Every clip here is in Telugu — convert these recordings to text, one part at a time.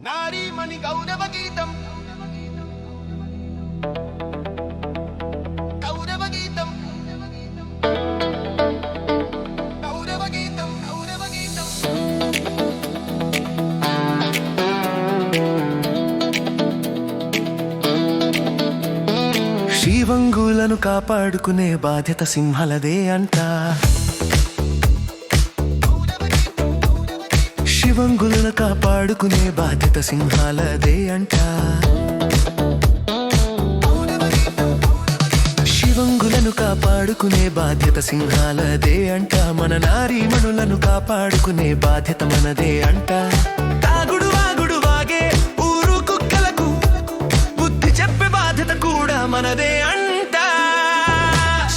నారీమణి గౌరవ గీతం గౌరవ గీతం గౌరవ గీతం గౌరవ గీతం శ్రీవంగులను కాపాడుకునే బాధ్యత సింహలదే అంట. శివంగులను కాపాడుకునే బాధ్యత సింహాలదే అంట. శివంగులను కాపాడుకునే బాధ్యత సింహాలదే అంట. మన నారీమణులను కాపాడుకునే బాధ్యత మనదే అంట. తాగుడు వాగుడు వాగే ఊరు కుక్కలకు బుద్ధి చెప్పే బాధ్యత కూడా మనదే అంట.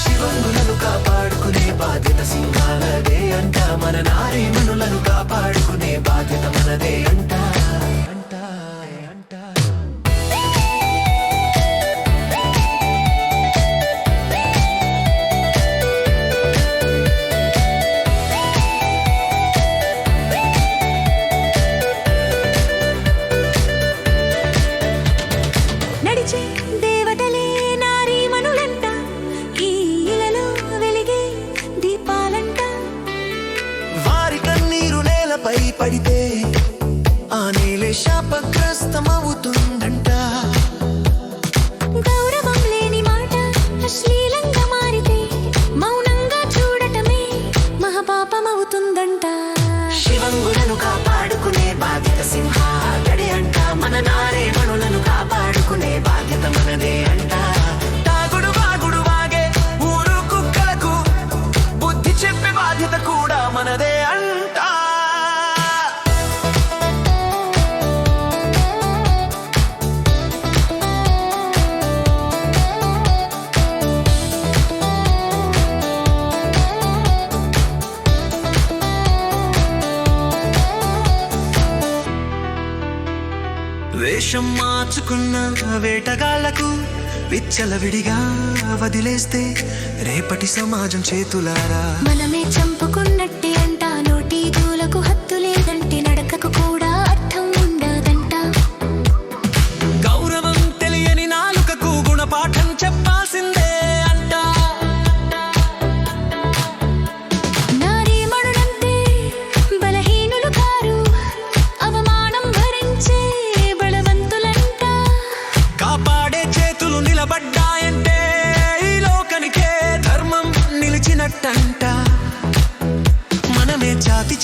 శివంగులను కాపాడుకునే బాధ్యత సింహాలదే అంట. మన నారీమణులను నడిచే దేవతలే నారీమణులంట ఈ ఇలలో వెలిగే దీపాలంట. వారి కన్నీరు నేలపై పడితే వేషం మార్చుకున్న వేటగాళ్ళకు విచ్చలవిడిగా వదిలేస్తే రేపటి సమాజం చేతులారా? మనమే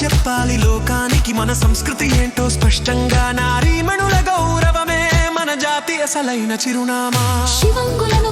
చెప్పాలి లోకానికి మన సంస్కృతి ఏంటో స్పష్టంగా. నారీమణుల గౌరవమే మన జాతి అసలైన చిరునామా. శివంగులను